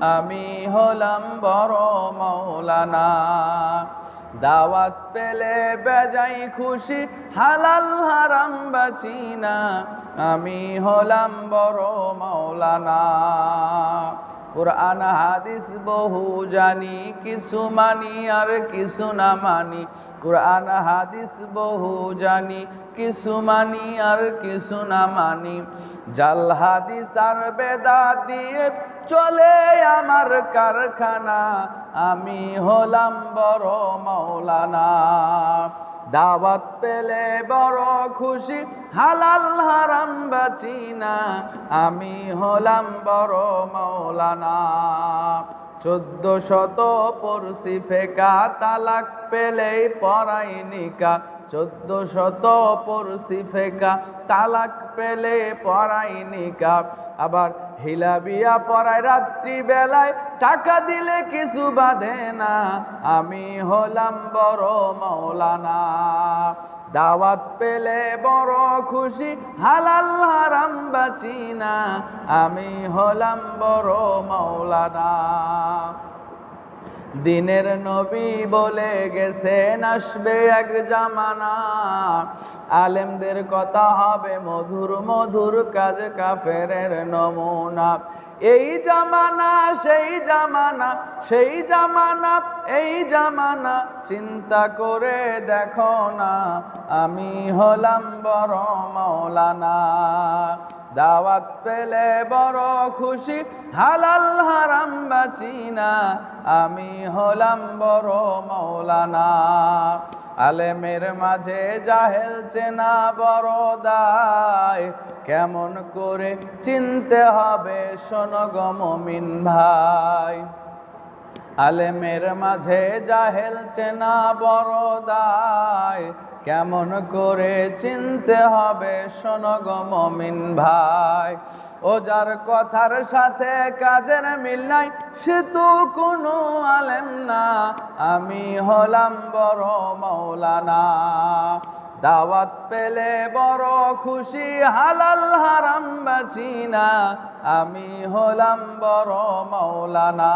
আমি হলাম বড় মৌলানা। দাওয়াত পেলে বেজাই খুশি, হালাল হারাম বাঁচি না। আমি হলাম বড় মৌলানা। কোরআন, হাদিস বহু জানি, কিছু মানি আর কিছু না মানি। কোরআন, হাদিস বহু জানি, কিছু মানি আর কিছু না মানি। জাল হাদিস বেদা দিয়ে চলে আমার কারখানা। আমি হলাম বড় মৌলানা। দাওয়াত পেলে বড় খুশি, হালাল হারাম বাঁচি না। আমি হলাম বড় মৌলানা। চোদ্দ শত পড়ছি ফেকা, তালাক পেলেই পড়াই নিকা। চোদ্দ শত পড়ছি ফেকা, তালাক পেলে পড়াই নিকা আবার হিলাবিয়া পড়ায় রাত্রি বেলায় টাকা দিলে কিছু বাঁধে না। আমি হলাম বড় মৌলানা। দাওয়াত পেলে বড় খুশি, হালাল হারাম বাঁচি না। আমি হলাম বড় মৌলানা। দিনের নবী বলে গেছেন আসবে এক জামানা। আলেমদের কথা হবে মধুর মধুর কাজ কাফেরের নমুনা। এই জামানা, সেই জামানা সেই জামানা, এই জামানা, চিন্তা করে দেখো না, আমি হলাম বড় মৌলানা। দাওয়াত পেলে বড় খুশি, হালাল হারাম বাচিনা আমি হলাম বড় মৌলানা। আলেমের মাঝে জাহেল চেনা বড় দায়। কেমন করে চিনতে হবে শোনগমিন ভাই। আলেমের মাঝে জাহেল চেনা বড় দায় কেমন করে চিনতে হবে শোনগমিন ভাই। ও যার কথার সাথে কাজের মিল নাই, সে তো কোনো আলেম না। আমি হলাম বড় মৌলানা। দাওয়াত পেলে বড় খুশি, হালাল হারাম বাঁচি না। আমি হলাম বড় মৌলানা।